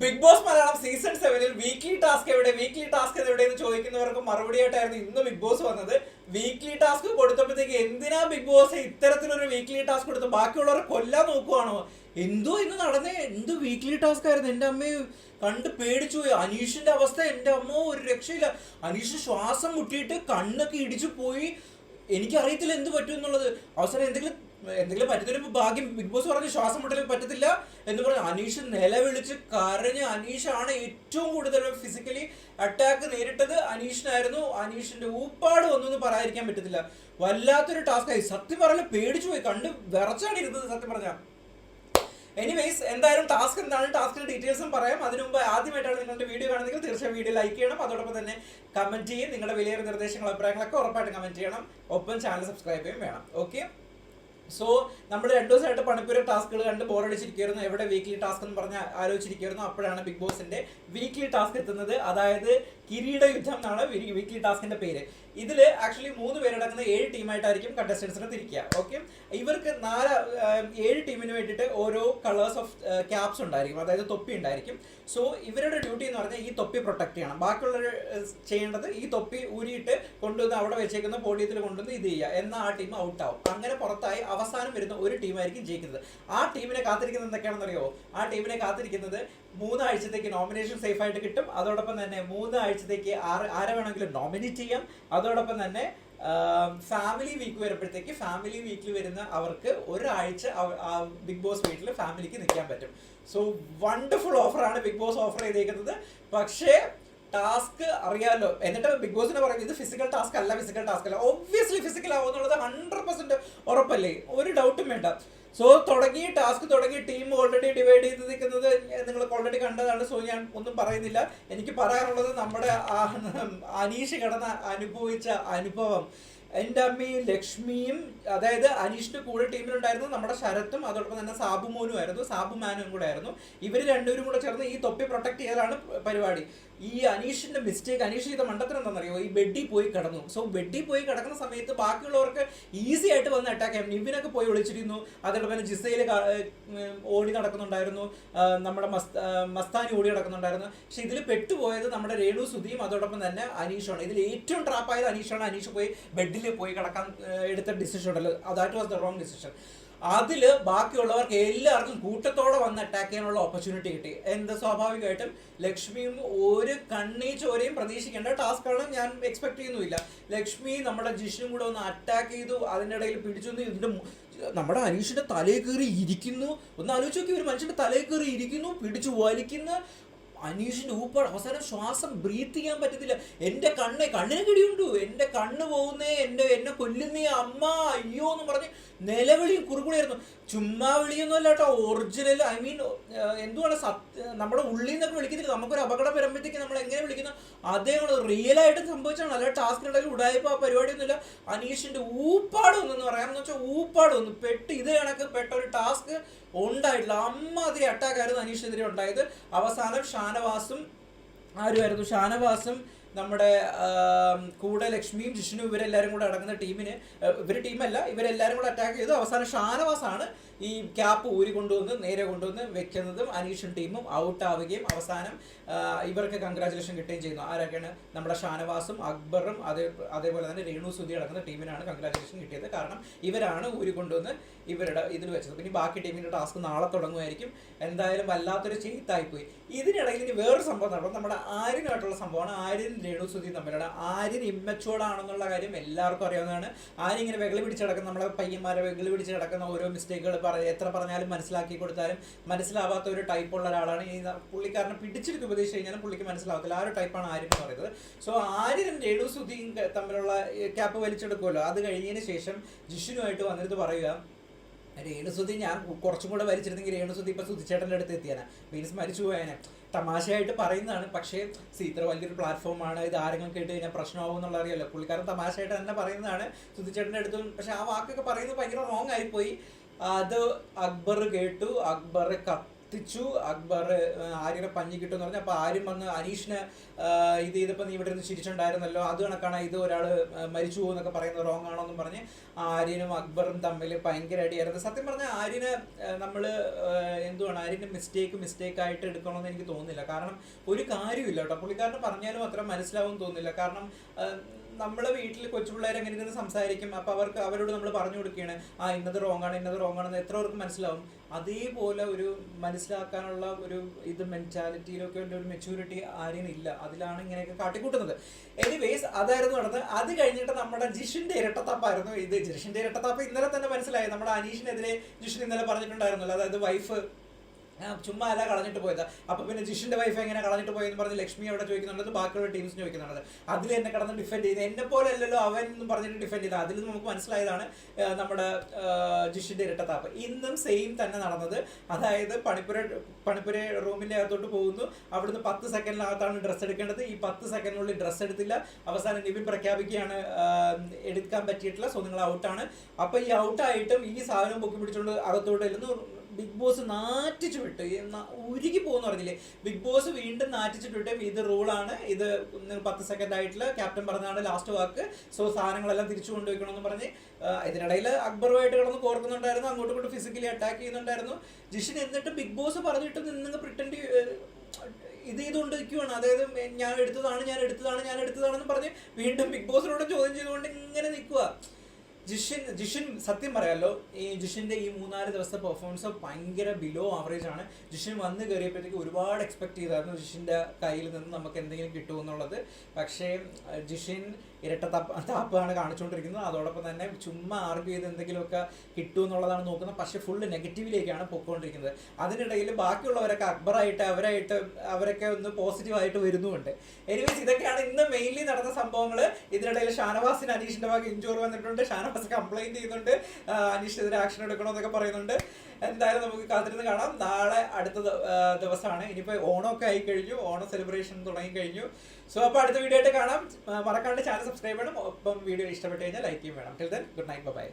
Big boss Malayalam season സെവനിൽ weekly task എവിടെ weekly task എവിടെ എന്ന് ചോദിക്കുന്നവർക്ക് മറുപടിയായിട്ടായിരുന്നു ഇന്ന് ബിഗ് ബോസ് വന്നത്. വീക്ക്ലി ടാസ്ക് കൊടുത്തപ്പോഴത്തേക്ക് എന്തിനാ ബിഗ് ബോസ് ഇത്തരത്തിലൊരു വീക്ക്ലി ടാസ്ക് കൊടുത്ത് ബാക്കിയുള്ളവരെ കൊല്ലാൻ നോക്കുവാണോ? എന്തോ ഇന്ന് നടന്ന എന്ത് വീക്ക്ലി ടാസ്ക് ആയിരുന്നു? എന്റെ അമ്മയെ കണ്ട് പേടിച്ചു പോയി. അനീഷിന്റെ അവസ്ഥ എന്റെ അമ്മ ഒരു രക്ഷയില്ല. അനീഷ് ശ്വാസം മുട്ടിയിട്ട് കണ്ണൊക്കെ ഇടിച്ചു പോയി. എനിക്കറിയത്തില്ല എന്ത് പറ്റും എന്നുള്ളത്. അവസരം എന്തെങ്കിലും എന്തെങ്കിലും പറ്റുന്നൊരു ഭാഗ്യം ബിഗ് ബോസ് പറഞ്ഞ് ശ്വാസം മുട്ടൽ പറ്റത്തില്ല എന്ന് പറഞ്ഞ് അനീഷ് നിലവിളിച്ച് കരഞ്ഞ് അനീഷാണ് ഏറ്റവും കൂടുതൽ ഫിസിക്കലി അറ്റാക്ക് നേരിട്ടത്. അനീഷിനായിരുന്നു. അനീഷിന്റെ ഊപ്പാട് ഒന്നും പറയാതിരിക്കാൻ പറ്റത്തില്ല. വല്ലാത്തൊരു ടാസ്ക് ആയി. സത്യം പറഞ്ഞ പേടിച്ചു പോയി. കണ്ട് വിറച്ചാണ് ഇരുന്നത് സത്യം പറഞ്ഞ. എനിവേസ് എന്തായാലും ടാസ്ക് എന്താണ്? ടാസ്കിന്റെ ഡീറ്റെയിൽസും പറയാം. അതിനു മുമ്പ് ആദ്യമായിട്ടാണ് നിങ്ങളുടെ വീഡിയോ കാണുന്നെങ്കിൽ തീർച്ചയായും വീഡിയോ ലൈക്ക് ചെയ്യണം. അതോടൊപ്പം തന്നെ കമന്റ് ചെയ്യും. നിങ്ങളുടെ വിലയേറെ നിർദ്ദേശങ്ങൾ അഭിപ്രായങ്ങളൊക്കെ ഉറപ്പായിട്ട് കമന്റ് ചെയ്യണം. ഒപ്പം ചാനൽ സബ്സ്ക്രൈബ് ചെയ്യും വേണം. ഓക്കെ സോ നമ്മൾ രണ്ടു ദിവസമായിട്ട് പണിപ്പുര ടാസ്കുകൾ കണ്ട് ബോറടിച്ചിരിക്കുന്നു എവിടെ വീക്ക്ലി ടാസ്ക് എന്ന് പറഞ്ഞ് ആലോചിച്ചിരിക്കുന്നു അപ്പോഴാണ് ബിഗ് ബോസിന്റെ വീക്ക്ലി ടാസ്ക് എത്തുന്നത്. അതായത് കിരീട യുദ്ധം എന്നാണ് വീക്ക്ലി ടാസ്കിന്റെ പേര്. ഇതിൽ ആക്ച്വലി മൂന്ന് പേരടങ്ങുന്ന ഏഴ് ടീമായിട്ടായിരിക്കും കണ്ടസ്റ്റൻസിനെ തിരിക്കുക. ഓക്കെ ഇവർക്ക് നാല് ഏഴ് ടീമിന് വേണ്ടിയിട്ട് ഓരോ കളേഴ്സ് ഓഫ് ക്യാപ്സ് ഉണ്ടായിരിക്കും. അതായത് തൊപ്പി ഉണ്ടായിരിക്കും. സോ ഇവരുടെ ഡ്യൂട്ടി എന്ന് പറഞ്ഞാൽ ഈ തൊപ്പി പ്രൊട്ടക്ട് ചെയ്യണം. ബാക്കിയുള്ളവർ ചെയ്യേണ്ടത് ഈ തൊപ്പി ഊരിയിട്ട് കൊണ്ടുവന്ന് അവിടെ വെച്ചേക്കുന്ന പോഡിയത്തിൽ കൊണ്ടുവന്ന് ഇത് ചെയ്യുക. എന്നാൽ ആ ടീം ഔട്ടാവും അങ്ങനെ പുറത്തായി അവസാനം വരുന്ന ഒരു ടീമായിരിക്കും ജയിക്കുന്നത്. ആ ടീമിനെ കാത്തിരിക്കുന്നത് എന്തൊക്കെയാണെന്നറിയോ? ആ ടീമിനെ കാത്തിരിക്കുന്നത് മൂന്നാഴ്ചത്തേക്ക് നോമിനേഷൻ സേഫ് ആയിട്ട് കിട്ടും. അതോടൊപ്പം തന്നെ മൂന്ന് ആഴ്ചത്തേക്ക് ആറ് ആരെ വേണമെങ്കിലും നോമിനേറ്റ് ചെയ്യാം. അതോടൊപ്പം തന്നെ ഫാമിലി വീക്ക് വരുമ്പോഴത്തേക്ക് ഫാമിലി വീക്കിൽ വരുന്ന അവർക്ക് ഒരാഴ്ച ബിഗ് ബോസ് വീട്ടിൽ ഫാമിലിക്ക് നിൽക്കാൻ പറ്റും. സോ വണ്ടർഫുൾ ഓഫറാണ് ബിഗ് ബോസ് ഓഫർ ചെയ്തേക്കുന്നത്. പക്ഷേ ടാസ്ക് അറിയാലോ. എന്നിട്ട് ബിഗ് ബോസിനെ പറയുന്നത് ഇത് ഫിസിക്കൽ ടാസ്ക് അല്ല ഫിസിക്കൽ ടാസ്ക് അല്ല. ഒബ്വിയസ്ലി ഫിസിക്കൽ ആവും എന്നുള്ളത് ഹൺഡ്രഡ് പെർസെന്റ് ഉറപ്പല്ലേ? ഒരു ഡൗട്ടും വേണ്ട. സോ തുടങ്ങി ടാസ്ക് തുടങ്ങി ടീം ഓൾറെഡി ഡിവൈഡ് ചെയ്ത് നിൽക്കുന്നത് നിങ്ങൾ ഓൾറെഡി കണ്ടതാണ്. സോ ഞാൻ ഒന്നും പറയുന്നില്ല. എനിക്ക് പറയാനുള്ളത് നമ്മുടെ അനീഷ് കിടന്ന അനുഭവിച്ച അനുഭവം. എന്റെ അമ്മയും ലക്ഷ്മിയും അതായത് അനീഷിന് കൂടെ ടീമിലുണ്ടായിരുന്നു നമ്മുടെ ശരത്തും അതോടൊപ്പം തന്നെ സാബു മോനും ആയിരുന്നു. സാബു മാനും കൂടെ ആയിരുന്നു. ഇവർ രണ്ടുപേരും കൂടെ ചേർന്ന് ഈ തൊപ്പി പ്രൊട്ടക്ട് ചെയ്യലാണ് പരിപാടി. ഈ അനീഷിന്റെ മിസ്റ്റേക്ക് അനീഷ് ചെയ്ത മണ്ടത്തിന് എന്താണെന്നറിയോ? ഈ ബെഡിൽ പോയി കിടന്നു. സോ ബെഡിൽ പോയി കിടക്കുന്ന സമയത്ത് ബാക്കിയുള്ളവർക്ക് ഈസി ആയിട്ട് വന്ന് അറ്റാക്ക് ചെയ്യാം. നിവിനൊക്കെ പോയി ഒളിച്ചിരുന്നു. അതോടൊപ്പം തന്നെ ജിസയിൽ ഓടി നടക്കുന്നുണ്ടായിരുന്നു. നമ്മുടെ മസ്ത മസ്താനി ഓടി നടക്കുന്നുണ്ടായിരുന്നു. പക്ഷെ ഇതിൽ പെട്ടുപോയത് നമ്മുടെ രേണു സുധിയും അതോടൊപ്പം തന്നെ അനീഷാണ്. ഇതിൽ ഏറ്റവും ട്രാപ്പായത് അനീഷാണ്. അനീഷ് പോയി ബെഡിൽ പോയി കിടക്കാൻ എടുത്ത ഡിസിഷൻ ഉണ്ടല്ലോ. That was the wrong decision അതിൽ ബാക്കിയുള്ളവർക്ക് എല്ലാവർക്കും കൂട്ടത്തോടെ വന്ന് അറ്റാക്ക് ചെയ്യാനുള്ള ഓപ്പർച്യൂണിറ്റി കിട്ടി. എന്ത് സ്വാഭാവികമായിട്ടും ലക്ഷ്മിയും ഒരു കണ്ണീച്ചോരെയും ചോരയും പ്രതീക്ഷിക്കേണ്ട ടാസ്ക്കാണ് ഞാൻ എക്സ്പെക്ട് ചെയ്യുന്നില്ല ലക്ഷ്മി നമ്മുടെ ജിഷ്ണും കൂടെ ഒന്ന് അറ്റാക്ക് ചെയ്തു അതിന്റെ ഇടയിൽ പിടിച്ചു ഇതിന്റെ നമ്മുടെ അനീഷിന്റെ തലയിൽ കയറി ഇരിക്കുന്നു. ഒന്ന് ആലോചിച്ച് നോക്കി ഒരു മനുഷ്യന്റെ തലയിൽ കയറി ഇരിക്കുന്നു പിടിച്ചു വലിക്കുന്ന. അനീഷിന്റെ ഊപ്പാട്. അവസാനം ശ്വാസം ബ്രീത്ത് ചെയ്യാൻ പറ്റത്തില്ല. എന്റെ കണ്ണ് കണ്ണിന് കിടിയുണ്ടു. എന്റെ കണ്ണ് പോകുന്നേ എന്റെ എന്നെ കൊല്ലുന്നേ അമ്മ അയ്യോ എന്ന് പറഞ്ഞ് നിലവിളിയും കുറുകുളിയായിരുന്നു. ചുമ്മാ വിളിയൊന്നും അല്ല കേട്ടോ ഒറിജിനൽ ഐ മീൻ എന്തുവാണ് സത്യ നമ്മുടെ ഉള്ളിൽ നിന്നൊക്കെ വിളിക്കുന്നില്ല. നമുക്കൊരു അപകടം വരുമ്പോഴത്തേക്ക് നമ്മൾ എങ്ങനെ വിളിക്കുന്നു? അതേ റിയൽ ആയിട്ട് സംഭവിച്ചാണ് അല്ല ടാസ്കിനിടയിൽ ഉടായ്പ ആ പരിപാടിയൊന്നുമില്ല. അനീഷിന്റെ ഊപ്പാട് ഒന്നെന്ന് പറയാം. വെച്ചാൽ ഊപ്പാട് ഒന്ന് പെട്ട് ഇത് കണക്ക് പെട്ട ഒരു ടാസ്ക് ഉണ്ടായിട്ടില്ല. അമ്മാതിരി അറ്റാക്കായിരുന്നു അനീഷിനെതിരെ ഉണ്ടായത്. അവസാനം ഷാനവാസും ആരുമായിരുന്നു? ഷാനവാസും നമ്മുടെ കൂടെ ലക്ഷ്മിയും ജിഷ്ണു ഇവരെല്ലാരും കൂടെ അടങ്ങുന്ന ടീമിന് ഇവർ ടീമല്ല ഇവരെല്ലാരും കൂടെ അറ്റാക്ക് ചെയ്തു. അവസാനം ഷാനവാസാണ് ഈ ക്യാപ്പ് ഊരി കൊണ്ടുവന്ന് നേരെ കൊണ്ടുവന്ന് വെക്കുന്നതും അനീഷും ടീമും ഔട്ട് ആവുകയും അവസാനം ഇവർക്ക് കൺഗ്രാചുലേഷൻ കിട്ടുകയും ചെയ്യുന്നു. ആരൊക്കെയാണ്? നമ്മുടെ ഷാനവാസും അക്ബറും അതേ അതേപോലെ തന്നെ രേണു സുധി അടങ്ങുന്ന ടീമിനാണ് കൺഗ്രാചുലേഷൻ കിട്ടിയത്. കാരണം ഇവരാണ് ഊരി കൊണ്ടുവന്ന് ഇവരുടെ ഇതിൽ വെച്ചത്. പിന്നെ ബാക്കി ടീമിന്റെ ടാസ്ക് നാളെ തുടങ്ങുമായിരിക്കും. എന്തായാലും വല്ലാത്തൊരു ചെയ്ത്തായിപ്പോയി ഇതിനിടയിൽ ഇനി വേറൊരു സംഭവം നടക്കും. നമ്മുടെ ആര്യനായിട്ടുള്ള സംഭവമാണ് ആര്യൻ രേണു സുധി തമ്മിലാണ് ആര്യൻ ഇമ്മച്ചോടാണെന്നുള്ള കാര്യം എല്ലാവർക്കും അറിയാവുന്നതാണ്. ആര്യൻ ഇങ്ങനെ വെകളി പിടിച്ചടക്കുന്ന നമ്മുടെ പയ്യന്മാരെ വെകളി പിടിച്ചടക്കുന്ന ഓരോ മിസ്റ്റേക്കുകൾ എത്ര പറഞ്ഞാലും മനസ്സിലാക്കി കൊടുത്താലും മനസ്സിലാവാത്ത ഒരു ടൈപ്പ് ഉള്ള ഒരാളാണ്. ഈ പുള്ളിക്കാരനെ പിടിച്ചെടുത്ത് ഉപദേശിച്ച് കഴിഞ്ഞാൽ പുള്ളിക്ക് മനസ്സിലാവത്തില്ല. ആ ഒരു ടൈപ്പാണ് ആര്യൻ എന്ന് പറയുന്നത്. സോ ആര്യനും രേണു സുധിയും തമ്മിലുള്ള ക്യാപ്പ് വലിച്ചെടുക്കുമല്ലോ അത് കഴിഞ്ഞതിന് ശേഷം ജിഷുനുമായിട്ട് വന്നിട്ട് പറയുക രേണുസുതി ഞാൻ കുറച്ചും കൂടെ വലിച്ചിരുന്നെങ്കിൽ രേണുസുതി ഇപ്പൊ സുധിച്ചേട്ടന്റെ അടുത്ത് എത്തിയാനാ. മീൻസ് മരിച്ചു പോയാനെ. തമാശയായിട്ട് പറയുന്നതാണ്. പക്ഷേ സി ഇത്ര വലിയൊരു പ്ലാറ്റ്ഫോമാണ് ഇത് ആരെങ്കിലും കേട്ട് കഴിഞ്ഞാൽ പ്രശ്നമാവും എന്നുള്ള അറിയാലോ പുള്ളിക്കാരൻ തമാശയായിട്ട് തന്നെ പറയുന്നതാണ് സുധിച്ചേട്ടന്റെ അടുത്തും. പക്ഷെ ആ വാക്കൊക്കെ പറയുന്നത് ഭയങ്കര റോങ് ആയിപ്പോയി. അത് അക്ബർ കേട്ടു അക്ബറെ കത്തിച്ചു അക്ബർ ആര്യനെ പഞ്ഞി കിട്ടും പറഞ്ഞു. അപ്പോൾ ആര്യം വന്ന് അനീഷിനെ ഇത് ചെയ്തപ്പോ നീ ഇവിടെ നിന്ന് ചിരിച്ചിട്ടുണ്ടായിരുന്നല്ലോ അത് കണക്കാണ് ഇത് ഒരാൾ മരിച്ചു പോകുന്നൊക്കെ പറയുന്നത് റോങ് ആണോ എന്നും പറഞ്ഞ് ആര്യനും അക്ബറും തമ്മിൽ ഭയങ്കര അടിയായിരുന്നു. സത്യം പറഞ്ഞാൽ ആര്യന് നമ്മൾ എന്തുവാണ് ആര്യന്റെ മിസ്റ്റേക്ക് മിസ്റ്റേക്ക് ആയിട്ട് എടുക്കണമെന്ന് എനിക്ക് തോന്നുന്നില്ല. കാരണം ഒരു കാര്യമില്ല കേട്ടോ. പുള്ളിക്കാരന് പറഞ്ഞാലും അത്ര മനസ്സിലാവും തോന്നുന്നില്ല. കാരണം നമ്മളെ വീട്ടിൽ കൊച്ചുപിള്ളേർ എങ്ങനെ ഇരുന്ന് സംസാരിക്കും അപ്പോൾ അവർക്ക് അവരോട് നമ്മൾ പറഞ്ഞു കൊടുക്കുകയാണ് ആ ഇന്നത് റോങ് ആണ് ഇന്നത് റോങ് ആണെന്ന് എത്ര പേർക്ക് മനസ്സിലാവും? അതേപോലെ ഒരു മനസ്സിലാക്കാനുള്ള ഒരു ഇത് ഉള്ള ഒരു മെച്യൂരിറ്റി ആരെയും ഇല്ല. അതിലാണ് ഇങ്ങനെയൊക്കെ കാട്ടിക്കൂട്ടുന്നത്. എനിവേസ് അതായിരുന്നു നടന്നത്. അത് കഴിഞ്ഞിട്ട് നമ്മുടെ ജിഷിന്റെ ഇരട്ടത്താപ്പായിരുന്നു ഇത്. ജിഷിന്റെ ഇരട്ടത്താപ്പ് ഇന്നലെ തന്നെ മനസ്സിലായി. നമ്മുടെ അനീഷിനെതിരെ ജിഷിൻ ഇന്നലെ പറഞ്ഞിട്ടുണ്ടായിരുന്നല്ലോ. അതായത് വൈഫ് ചുമ്മാ അല്ല കളഞ്ഞിട്ട് പോയത്. അപ്പൊ പിന്നെ ജിഷിന്റെ വൈഫ് എങ്ങനെ കളഞ്ഞിട്ട് പോയെന്ന് പറഞ്ഞ് ലക്ഷ്മി അവിടെ ചോദിക്കുന്നുണ്ട് ബാക്കിയുള്ള ടീംസ് ചോദിക്കുന്നുണ്ട് അതിൽ എന്നെ കടന്ന് ഡിഫെൻഡ് ചെയ്ത് എന്നെ പോലെ അല്ലല്ലോ അവൻ എന്ന് പറഞ്ഞിട്ട് ഡിഫെൻഡ് ചെയ്ത്. അതിൽ നമുക്ക് മനസ്സിലായതാണ് നമ്മുടെ ജിഷിന്റെ ഇരട്ടത്താപ്പ്. ഇന്നും സെയിം തന്നെ നടന്നത്. അതായത് പണിപ്പുര പണിപ്പുര റൂമിന്റെ അകത്തോട്ട് പോകുന്നു. അവിടുന്ന് പത്ത് സെക്കൻഡിനകത്താണ് ഡ്രസ്സ് എടുക്കേണ്ടത്. ഈ പത്ത് സെക്കൻഡിനുള്ളിൽ ഡ്രസ്സ് എടുത്തില്ല. അവസാനം നിവിൻ പ്രഖ്യാപിക്കുകയാണ് എടുക്കാൻ പറ്റിയിട്ടില്ല. സോ നിങ്ങൾ ഔട്ടാണ് അപ്പൊ ഈ ഔട്ടായിട്ടും ഈ സാധനം പൊക്കി പിടിച്ചുകൊണ്ട് അകത്തോട്ട് ചെല്ലുന്നു ബിഗ് ബോസ് നാറ്റിച്ചു വിട്ടു ഉരുകി പോകുന്ന പറഞ്ഞില്ലേ? ബിഗ് ബോസ് വീണ്ടും നാറ്റിച്ചിട്ട് വിട്ടും ഇത് റൂളാണ്. ഇത് പത്ത് സെക്കൻഡ് ആയിട്ടുള്ള ക്യാപ്റ്റൻ പറഞ്ഞാണ് ലാസ്റ്റ് വാക്ക്. സോ സാധനങ്ങളെല്ലാം തിരിച്ചു കൊണ്ടുപോയിക്കണമെന്ന് പറഞ്ഞ് ഇതിനിടയിൽ അക്ബറുമായിട്ട് കിടന്ന് കോർക്കുന്നുണ്ടായിരുന്നു. അങ്ങോട്ടും ഇങ്ങോട്ടും ഫിസിക്കലി അറ്റാക്ക് ചെയ്യുന്നുണ്ടായിരുന്നു. ജിഷിൻ എന്നിട്ട് ബിഗ് ബോസ് പറഞ്ഞിട്ട് നിങ്ങൾ പ്രിട്ടൻഡ് ഇത് ചെയ്തുകൊണ്ടിരിക്കുവാണ്. അതായത് ഞാൻ എടുത്തതാണ് ഞാൻ എടുത്തതാണ് ഞാൻ എടുത്തതാണെന്ന് പറഞ്ഞ് വീണ്ടും ബിഗ് ബോസിനോട് ചോദ്യം ചെയ്തുകൊണ്ട് ഇങ്ങനെ നിൽക്കുക ജിഷിൻ ജിഷിൻ സത്യം പറയാലോ ഈ ജിഷിന്റെ ഈ മൂന്നാൽ ദിവസത്തെ പെർഫോമൻസ് ഭയങ്കര ബിലോ ആവറേജ് ആണ്. ജിഷിൻ വന്ന് കയറിയപ്പോഴത്തേക്ക് ഒരുപാട് എക്സ്പെക്ട് ചെയ്തായിരുന്നു ജിഷിന്റെ കയ്യിൽ നിന്ന് നമുക്ക് എന്തെങ്കിലും കിട്ടുമെന്നുള്ളത്. പക്ഷേ ജിഷിൻ ഇരട്ട തപ്പ് താപ്പാണ് കാണിച്ചുകൊണ്ടിരിക്കുന്നത്. അതോടൊപ്പം തന്നെ ചുമ്മാ ആർഗ്യൂ ചെയ്ത് എന്തെങ്കിലുമൊക്കെ കിട്ടും എന്നുള്ളതാണ് നോക്കുന്നത്. പക്ഷെ ഫുള്ള് നെഗറ്റീവിലേക്കാണ് പൊയ്ക്കൊണ്ടിരിക്കുന്നത്. അതിനിടയിൽ ബാക്കിയുള്ളവരൊക്കെ അക്ബറായിട്ട് അവരായിട്ട് അവരൊക്കെ ഒന്ന് പോസിറ്റീവായിട്ട് വരുന്നുമുണ്ട്. എനിവേസ് ഇതൊക്കെയാണ് ഇന്ന് മെയിൻലി നടന്ന സംഭവങ്ങൾ ഇതിനിടയിൽ ഷാനവാസിന് അനീഷിന്റെ ഭാഗം ഇഞ്ചോർ വന്നിട്ടുണ്ട്. ഷാനവാസ് കംപ്ലൈന്റ് ചെയ്യുന്നുണ്ട്. അനീഷ് അനീഷിനെതിരെ ആക്ഷൻ എടുക്കണമെന്നൊക്കെ പറയുന്നുണ്ട്. എന്തായാലും നമുക്ക് കാത്തിരുന്ന് കാണാം. നാളെ അടുത്ത ദിവസമാണ്. ഇനിയിപ്പോൾ ഓണമൊക്കെ ആയി കഴിഞ്ഞു. ഓണം സെലിബ്രേഷൻ തുടങ്ങി കഴിഞ്ഞു. സോ അപ്പോൾ അടുത്ത വീഡിയോ ആയിട്ട് കാണാം. മറക്കാണ്ട് ചാനൽ സബ്സ്ക്രൈബ് ചെയ്യണം. ഒപ്പം വീഡിയോ ഇഷ്ടപ്പെട്ട് കഴിഞ്ഞാൽ ലൈക്ക് ചെയ്യും വേണം. Till then good night bye